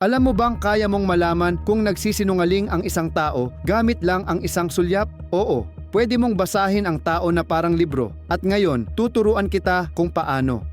Alam mo bang kaya mong malaman kung nagsisinungaling ang isang tao gamit lang ang isang sulyap? Oo, pwede mong basahin ang tao na parang libro at ngayon tuturuan kita kung paano.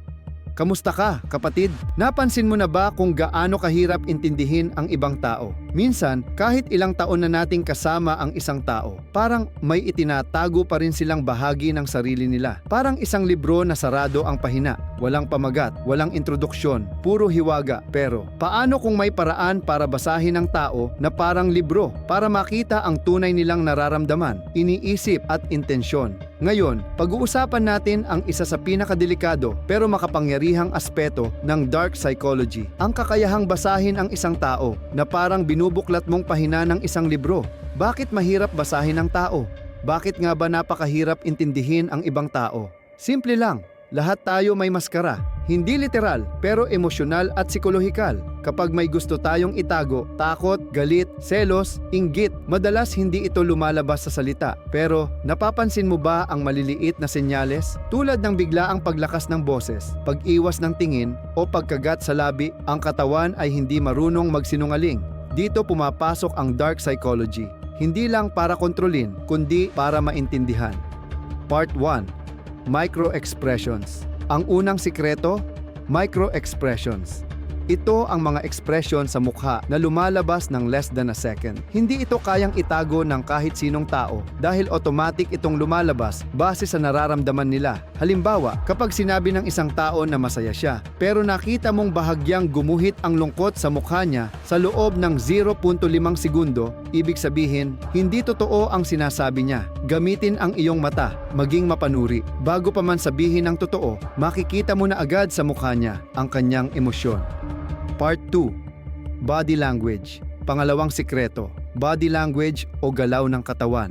Kamusta ka, kapatid? Napansin mo na ba kung gaano kahirap intindihin ang ibang tao? Minsan, kahit ilang taon na nating kasama ang isang tao, parang may itinatago pa rin silang bahagi ng sarili nila. Parang isang libro na sarado ang pahina. Walang pamagat, walang introduksyon, puro hiwaga. Pero, paano kung may paraan para basahin ng tao na parang libro para makita ang tunay nilang nararamdaman, iniisip at intensyon? Ngayon, pag-uusapan natin ang isa sa pinakadelikado pero makapangyarihang aspeto ng dark psychology. Ang kakayahang basahin ang isang tao na parang binubuklat mong pahina ng isang libro. Bakit mahirap basahin ng tao? Bakit nga ba napakahirap intindihin ang ibang tao? Simple lang, lahat tayo may maskara. Hindi literal, pero emosyonal at psikolohikal. Kapag may gusto tayong itago, takot, galit, selos, inggit, madalas hindi ito lumalabas sa salita. Pero napapansin mo ba ang maliliit na senyales? Tulad ng biglaang paglakas ng boses, pag-iwas ng tingin, o pagkagat sa labi, ang katawan ay hindi marunong magsinungaling. Dito pumapasok ang dark psychology. Hindi lang para kontrolin, kundi para maintindihan. Part 1 Micro-expressions. Ang unang sikreto, micro-expressions. Ito ang mga ekspresyon sa mukha na lumalabas ng less than a second. Hindi ito kayang itago ng kahit sinong tao dahil automatic itong lumalabas base sa nararamdaman nila. Halimbawa, kapag sinabi ng isang tao na masaya siya, pero nakita mong bahagyang gumuhit ang lungkot sa mukha niya sa loob ng 0.5 segundo, ibig sabihin, hindi totoo ang sinasabi niya. Gamitin ang iyong mata, maging mapanuri. Bago pa man sabihin ng totoo, makikita mo na agad sa mukha niya ang kanyang emosyon. Part 2 Body Language Pangalawang sikreto, body language o galaw ng katawan.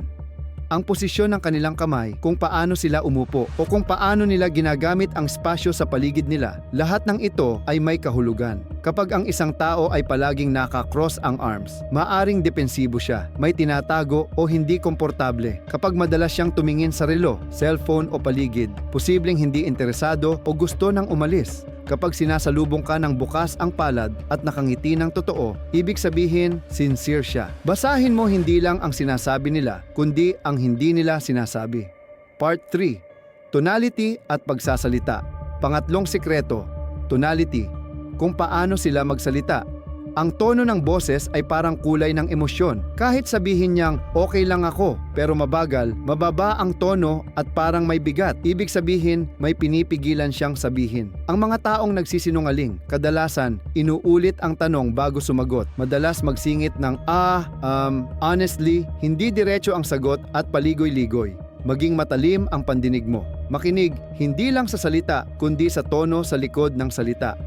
Ang posisyon ng kanilang kamay, kung paano sila umupo o kung paano nila ginagamit ang spasyo sa paligid nila, lahat ng ito ay may kahulugan. Kapag ang isang tao ay palaging naka-cross ang arms, maaring depensibo siya, may tinatago o hindi komportable. Kapag madalas siyang tumingin sa relo, cellphone o paligid, posibleng hindi interesado o gusto nang umalis. Kapag sinasalubong ka ng bukas ang palad at nakangiti ng totoo, ibig sabihin, sincere siya. Basahin mo hindi lang ang sinasabi nila, kundi ang hindi nila sinasabi. Part 3. Tonality at pagsasalita. Pangatlong sikreto, tonality. Kung paano sila magsalita. Ang tono ng boses ay parang kulay ng emosyon. Kahit sabihin niyang okay lang ako pero mabagal, mababa ang tono at parang may bigat. Ibig sabihin may pinipigilan siyang sabihin. Ang mga taong nagsisinungaling, kadalasan inuulit ang tanong bago sumagot. Madalas magsingit ng ah, um, honestly, hindi diretso ang sagot at paligoy-ligoy. Maging matalim ang pandinig mo. Makinig hindi lang sa salita kundi sa tono sa likod ng salita.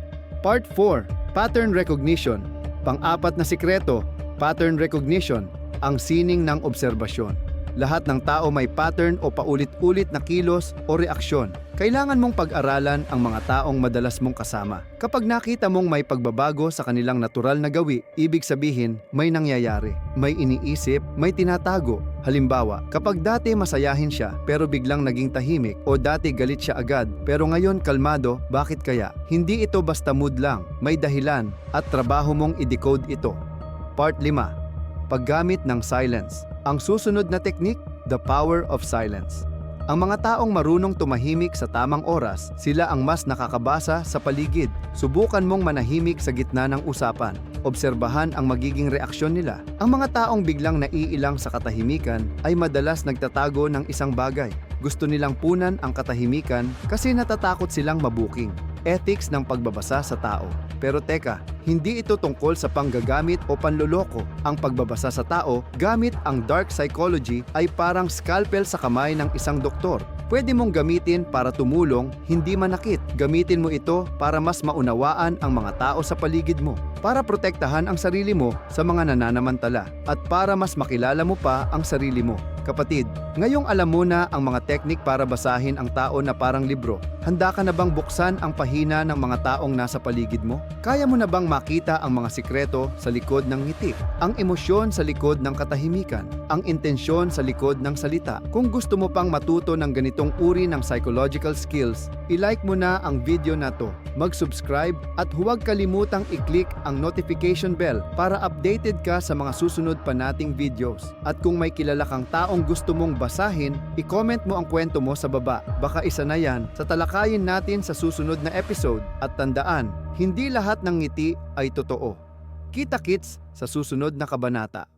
Part 4, Pattern Recognition. Pang-apat na sikreto, pattern recognition, ang sining ng obserbasyon. Lahat ng tao may pattern o paulit-ulit na kilos o reaksyon. Kailangan mong pag-aralan ang mga taong madalas mong kasama. Kapag nakita mong may pagbabago sa kanilang natural na gawi, ibig sabihin may nangyayari, may iniisip, may tinatago. Halimbawa, kapag dati masayahin siya pero biglang naging tahimik o dati galit siya agad pero ngayon kalmado, bakit kaya? Hindi ito basta mood lang, may dahilan at trabaho mong i-decode ito. Part 5. Paggamit ng silence. Ang susunod na teknik, the power of silence. Ang mga taong marunong tumahimik sa tamang oras, sila ang mas nakakabasa sa paligid. Subukan mong manahimik sa gitna ng usapan. Obserbahan ang magiging reaksyon nila. Ang mga taong biglang naiilang sa katahimikan ay madalas nagtatago ng isang bagay. Gusto nilang punan ang katahimikan kasi natatakot silang mabuking. Ethics ng pagbabasa sa tao. Pero teka, hindi ito tungkol sa panggagamit o panloloko. Ang pagbabasa sa tao gamit ang dark psychology ay parang scalpel sa kamay ng isang doktor. Pwede mong gamitin para tumulong, hindi manakit. Gamitin mo ito para mas maunawaan ang mga tao sa paligid mo, para protektahan ang sarili mo sa mga nananamantala, at para mas makilala mo pa ang sarili mo. Kapatid, ngayong alam mo na ang mga teknik para basahin ang tao na parang libro, handa ka na bang buksan ang pahina ng mga taong nasa paligid mo? Kaya mo na bang makita ang mga sikreto sa likod ng ngiti? Ang emosyon sa likod ng katahimikan? Ang intensyon sa likod ng salita? Kung gusto mo pang matuto ng ganitong uri ng psychological skills, i-like mo na ang video na to, mag-subscribe at huwag kalimutang i-click ang notification bell para updated ka sa mga susunod pa nating videos. At kung may kilala kang taong gusto mong basahin, i-comment mo ang kwento mo sa baba. Baka isa na yan sa talakayin natin sa susunod na episode. At tandaan, hindi lahat ng ngiti ay totoo. Kita-kits sa susunod na kabanata.